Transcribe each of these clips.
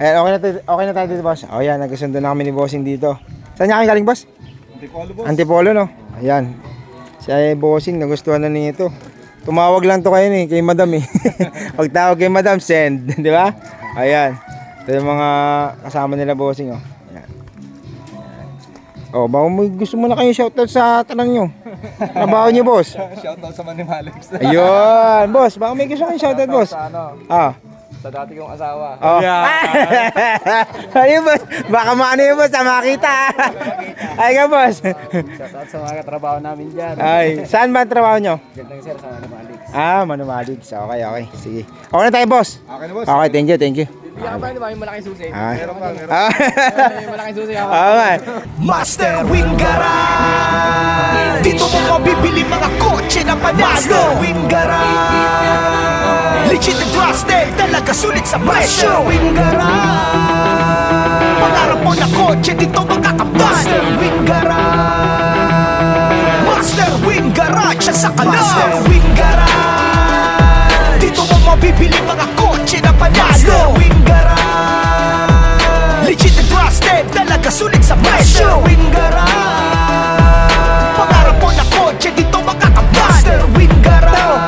Ayan, okay na, tayo- okay na tayo dito, boss. O, yan, nagkasundo na kami ni bossing dito. Saan niya kami galing, boss? Antipolo boss. Antipolo, no? Ayan. Si ay bossing, nagustuhan na niya ito. Tumawag lang to kayo ni, kay madam eh. Pag tawag kay madam, send. Di ba? Ayan. Ito yung mga kasama nila bossing, oh. Oh, baka mo gusto mo na kayo shoutout sa tanang nyo. Trabaho nyo, boss. Shoutout sa Manimalex. Ayun, boss. Baka may gusto kayong shoutout, boss. Sa ano, Ah. Sa dati kong asawa. Oh. Ayun, boss. Baka maano yun, boss. Ah, makita. Ay ka, boss. Shoutout sa mga katrabaho namin dyan. Ay, saan ba ang trabaho nyo? Gandang sir sa Manimalex. Ah, manumalig. Okay, okay. Sige. Okay na tayo, boss. Okay na boss. Okay, thank you, thank you. Bibigyan ka ba yung malaking susi? Ah. Meron pa, meron. Ah. Yung malaking susi ako. Okay. Master Wing Garage Dito mo mabibili mga kotse na panalo Master Wing Garage trusted, talaga sulit sa presyo. Master Wing Garage Pangarap mo na kotse, dito makakapal Master Wing Garage Master Wing Garage, siya sa kalaw Master Wing Garage Dito mo mabibili mga kotse na panalo. Master Wing Garage Legit and trusted, talaga sulit sa presyo. Wing Garage Pangarap mo na kotse, dito makakapal Master Wing Garage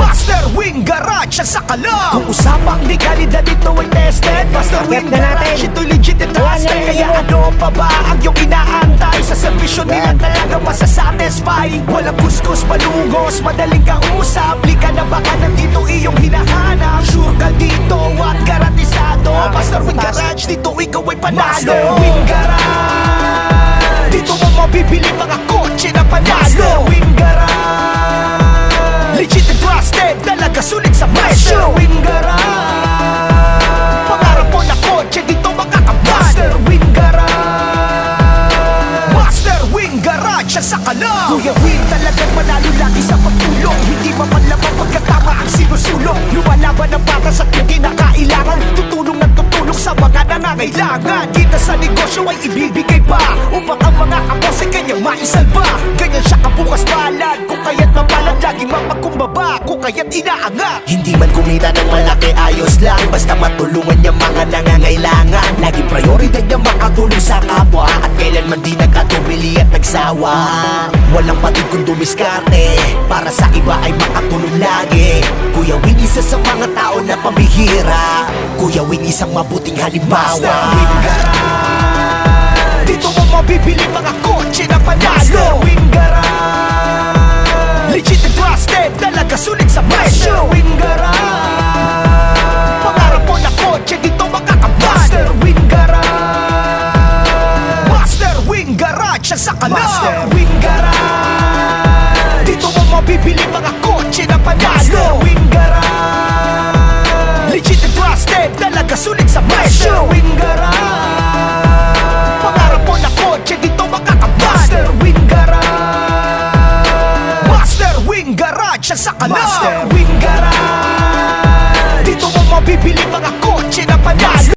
Master Wing Garage, siya sa kalaw Kung usapang legalidad dito ay tested. Na natin. Garage, ito legit and trusted Kaya ano pa ba ang iyong inaantay Sa servisyo nila talaga masasatisfy Walang kuskus, palungos, madaling kausap Lika na baka nandito iyong hinahanap. Sure ka dito at garantisado. Master Wing Garage, dito ikaw ay panalo siya sa kalaw Kuya Will, talagang manalo lagi sa pagtulong. Hindi mapanlamang pagkatama ang sinusulong. Lumalaban ng para sa iyong kinakailangan. Tutulong ng tutulong sa mga nangangailangan. Kita sa negosyo ay ibibigay pa. Upang ang mga kapos ay kanyang maisalba. Ganyan siya kabukas palad Kung kaya't mapalad, laging mapagkumbaba. Kung kaya't inaangat Hindi man kumita ng malaki, ayos lang. Basta matulungan niya mga nangangailangan. Laging prioridad niya makatulong sa kapwa. At kailanman di at nagsawa Walang patid kung dumiskarte Para sa iba ay makatulong lagi. Kuya Win, isa sa mga tao na pambihira. Kuya Win, isang mabuting halimbawa. Master Win Garage Dito mo mabibili mga kotse na panalo siya sa kalaw Master. Wing Garage Dito mo mabibili mga kotse na panalo. Master. Wing Garage Legit and trusted, talaga sulit sa presyo Wing Garage Pangarap mo na kotse, dito makakapal. Master Wing Garage Master Wing Garage, siya sa kalaw Master. Wing Garage Dito mo mabibili mga kotse na panalo